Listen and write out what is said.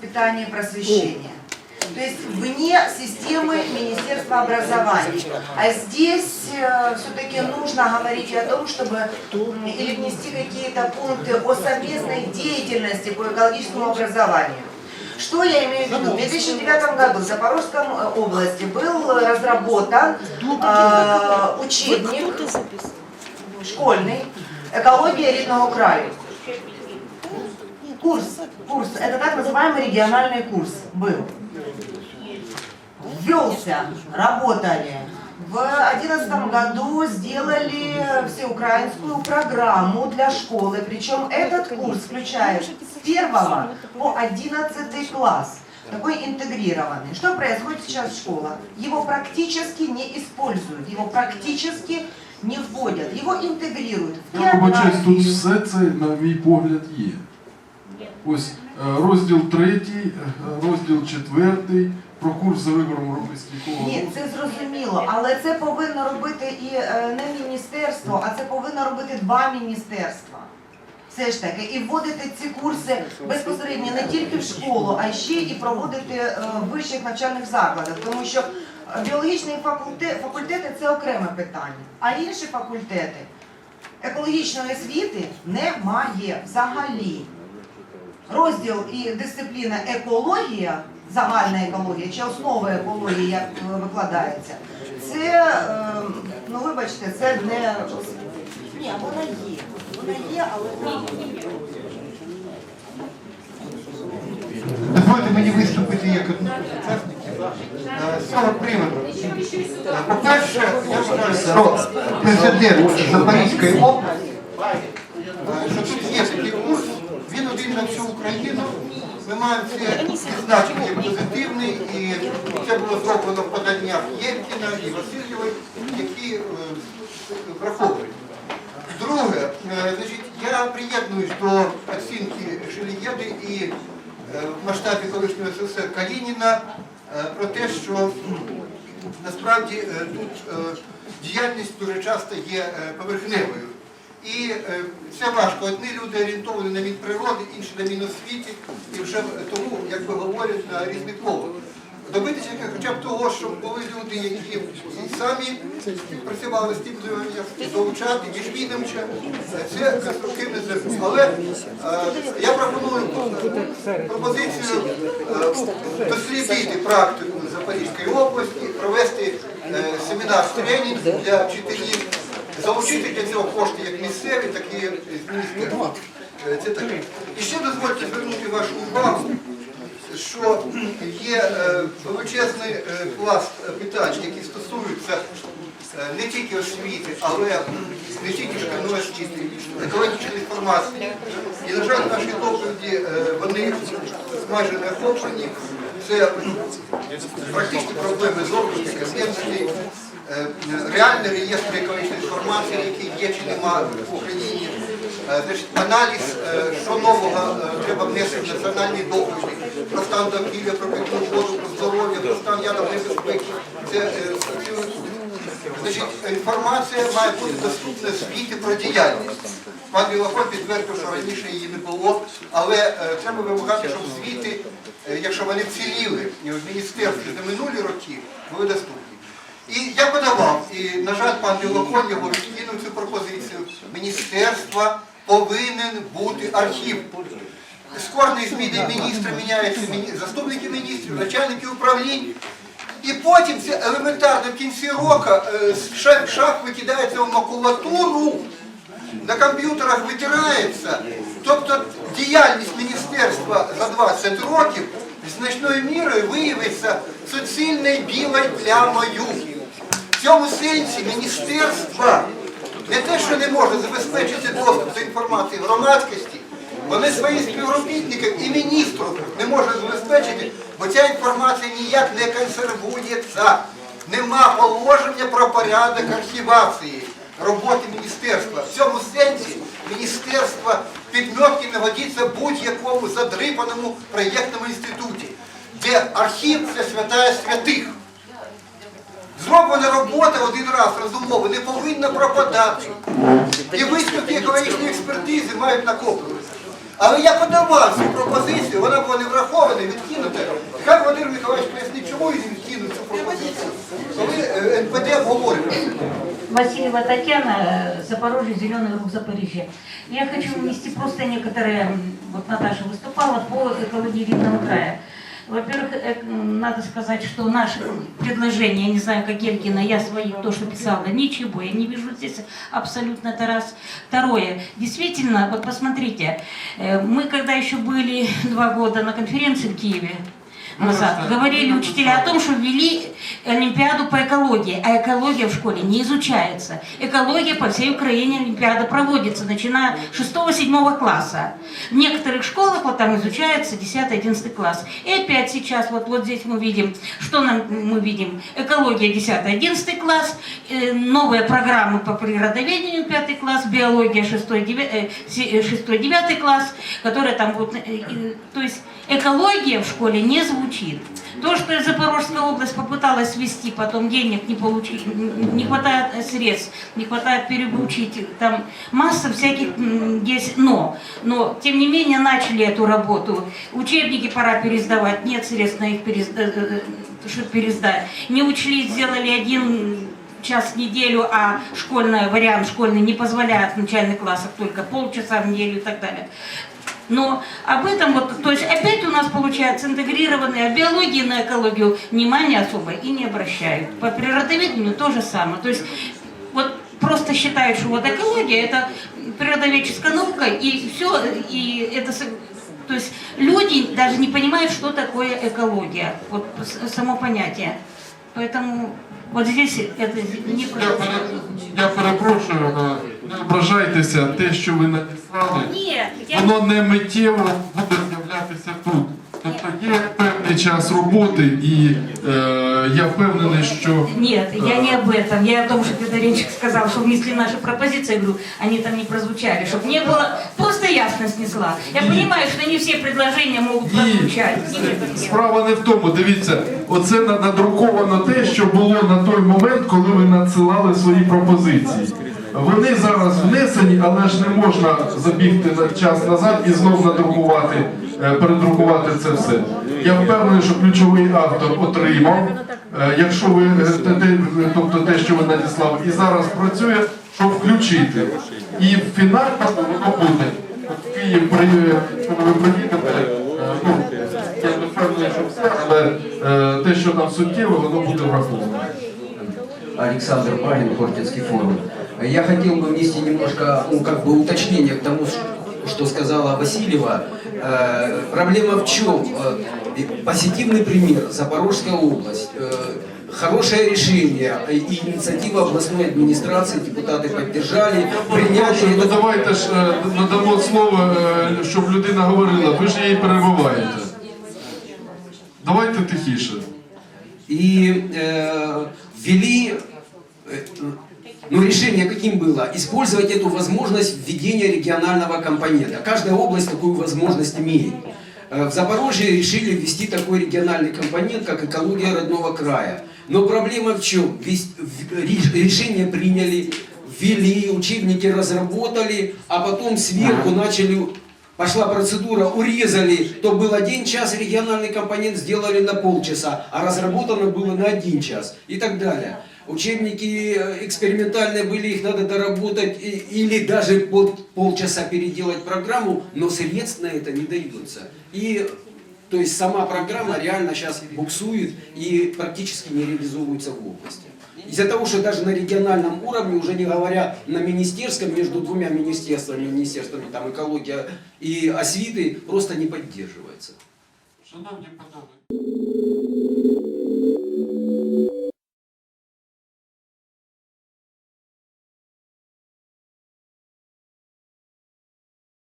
воспитания и просвещения. То есть вне системы Министерства образования. А здесь все-таки нужно говорить о том, чтобы или внести какие-то пункты о совместной деятельности по экологическому образованию. Что я имею в виду? В 2009 году в Запорожской э, области был разработан э, учебник школьный «Экология рідного краю». Курс, курс, это так называемый региональный курс был. Ввелся, работали. В 2011 году сделали всеукраинскую программу для школы, причем этот курс включает с 1 по 11 класс. Такой интегрированный. Что происходит сейчас в школах? Его практически не используют, его практически не вводят, его интегрируют Я вибачаюсь, тут все це, на мій погляд, є. Ось е, розділ третій, е, розділ четвертий, про курс за вибором європейських Ні, це зрозуміло, але це повинно робити і е, не міністерство, а це повинно робити два міністерства. Все ж таки, і вводити ці курси безпосередньо не тільки в школу, а ще і проводити в вищих навчальних закладах, тому що біологічні факультети, факультети це окреме питання, а інші факультети екологічної освіти немає взагалі. Розділ і дисципліна екологія, загальна екологія чи основа екології, як е, викладається, це, е, ну вибачте, це не. Ні, вона є. Вона є, але Дозвольте мені виступити як з цього приводу. По-перше, президент Запорізької області, е, що тут є такий курс, він один на всю Україну. Маємо це відзначити позитивний, і це було зроблено в поданнях Євкіна і Васильєвої, які е, враховують. Друге, е, значить, я приєднуюсь до оцінки Шелієди і е, в масштабі колишнього СССР Калініна про те, що насправді тут діяльність дуже часто є поверхневою. І е, це важко. Одні люди орієнтовані на Мінприроди, інші на Міносвіті, і вже тому, як би говорять, на різних мовах. Добитися хоча б того, щоб були люди, які самі працювали з тим, як долучати, Єжміновича, це конструктивне зерно. Але е, я пропоную пропозицію е, дослідити практику Запорізької області, провести е, семінар тренінг для вчителів, залучити для цього кошти як місцеві, так і з. Е, Це таке. І ще дозвольте звернути вашу увагу що є е, величезний е, пласт питань, які стосуються не тільки освіти, але не тільки шкільної освіти, екологічної інформації. І, на жаль, наші доповіді вони майже не охоплені. Це практичні проблеми конвенцій, е, реальний реєстр екологічної інформації, який є чи нема в Україні. Е, аналіз, е, що нового е, треба внести в національні доповіді про стан довкілля, про питну воду, про здоров'я, про стан ядерної безпеки. Це, е, значить, інформація має бути доступна світі про діяльність. Пан Білохон підтвердив, що раніше її не було, але е, треба вимагати, щоб звіти, е, якщо вони вціліли в міністерстві за минулі роки, були доступні. І я подавав, і, на жаль, пан Білокон його відкинув цю пропозицію. Міністерства повинен бути архів. З кожної зміни міністра міняються міні- заступники міністрів, начальники управлінь. І потім це елементарно в кінці року е, з ша- шах викидається в макулатуру, на комп'ютерах витирається. Тобто діяльність міністерства за 20 років значною мірою виявиться суцільною білою плямою. В цьому сенсі міністерства не те, що не може забезпечити доступ до інформації громадськості, вони своїм співробітникам і міністру не можуть забезпечити, бо ця інформація ніяк не консервується. Нема положення про порядок архівації роботи міністерства. В цьому сенсі міністерство підмьотки не годиться будь-якому задрипаному проєктному інституті, де архів це святая святих. Зроблена робота один раз розумово не повинна пропадати. І висновки екологічної експертизи мають накоплюватися. Але я подавав цю пропозицію, вона була не врахована, відкинута. Хай Володимир Миколаївич пояснить, чому він відкинув цю пропозицію, коли е, НПД обговорював. Васильева Татьяна, э, Запорожье, Зеленый рух Запорожье. Я хочу внести просто некоторые, м, вот Наташа выступала по экологии Видного края. Во-первых, э, м, надо сказать, что наше предложение, я не знаю, как Елькина, я свои, то, что писала, ничего, я не вижу здесь абсолютно это раз. Второе, действительно, вот посмотрите, э, мы когда еще были два года на конференции в Киеве, назад, говорили учителя о том, что ввели Олимпиаду по экологии, а экология в школе не изучается. Экология по всей Украине Олимпиада проводится, начиная с 6-7 класса. В некоторых школах вот там изучается 10-11 класс. И опять сейчас, вот, вот здесь мы видим, что нам мы видим? Экология 10-11 класс, э, новые программы по природоведению 5 класс, биология 6-9 класс, которые там вот, э, э, то есть экология в школе не звучит. То, что Запорожская область попыталась ввести, потом денег не получить, не хватает средств, не хватает переучить, там масса всяких есть но. Но, тем не менее, начали эту работу. Учебники пора пересдавать, нет средств на их пересда- э, э, чтобы пересдать. Не учли, сделали один час в неделю, а школьный вариант школьный не позволяет в начальных классах только полчаса в неделю и так далее. Но об этом вот, то есть опять у нас получается интегрированные, а биологии на экологию внимания особо и не обращают. По природоведению то же самое. То есть вот просто считают, что вот экология это природоведческая наука и все, и это то есть люди даже не понимают, что такое экология, вот само понятие. Поэтому вот здесь это не Я, я перепрошую, не ображайтеся, те, що ви надіслали, Ні, я воно не миттєво буде з'являтися тут. Тобто є певний час роботи, і е, я впевнений, що Нет, я не об этом. Я о том, что Федоренчик сказал, что внесли наши пропозиции, я говорю, они там не прозвучали, чтобы не было, просто ясность несла. Я понимаю, что не все предложения могут Ні, прозвучать. справа не в тому. Дивіться, оце на- надруковано те, що було на той момент, коли ви надсилали свої пропозиції. Вони зараз внесені, але ж не можна забігти на час назад і знов надрукувати, е, передрукувати це все. Я впевнений, що ключовий автор отримав. Е, Якщо ви е, тобто те, що ви надіслали, і зараз працює, щоб включити. І в воно буде. От Київ коли приїдете, е, ну, я не впевнений, що все, але е, те, що там суттєве, воно буде враховано. Александр Панин, Хортинский форум. Я хотел бы внести немножко, ну, как бы уточнение к тому, что сказала Васильева. Э, Проблема в чем? Э, Позитивный пример, Запорожская область. Э, Хорошее решение и инициатива областной администрации, депутаты поддержали, приняли Ну это давайте ж е, надамо слово, е, щоб людина говорила, ви ж її перебиваєте. Давайте тихіше. и э, ввели, ну, решение каким было? Использовать эту возможность введения регионального компонента. Каждая область такую возможность имеет. Э, В Запорожье решили ввести такой региональный компонент, как экология родного края. Но проблема в чем? Решение приняли, ввели, учебники разработали, а потом сверху начали Пошла процедура, урезали, то был один час, региональный компонент сделали на полчаса, а разработано было на один час и так далее. Учебники э, экспериментальные были, их надо доработать или даже под полчаса переделать программу, но средств на это не дается. И то есть сама программа реально сейчас буксует и практически не реализовывается в области. Из-за того, что даже на региональном уровне, уже не говоря на министерском, между двумя министерствами, министерствами там экология и освиты, просто не поддерживается. Шановні панове.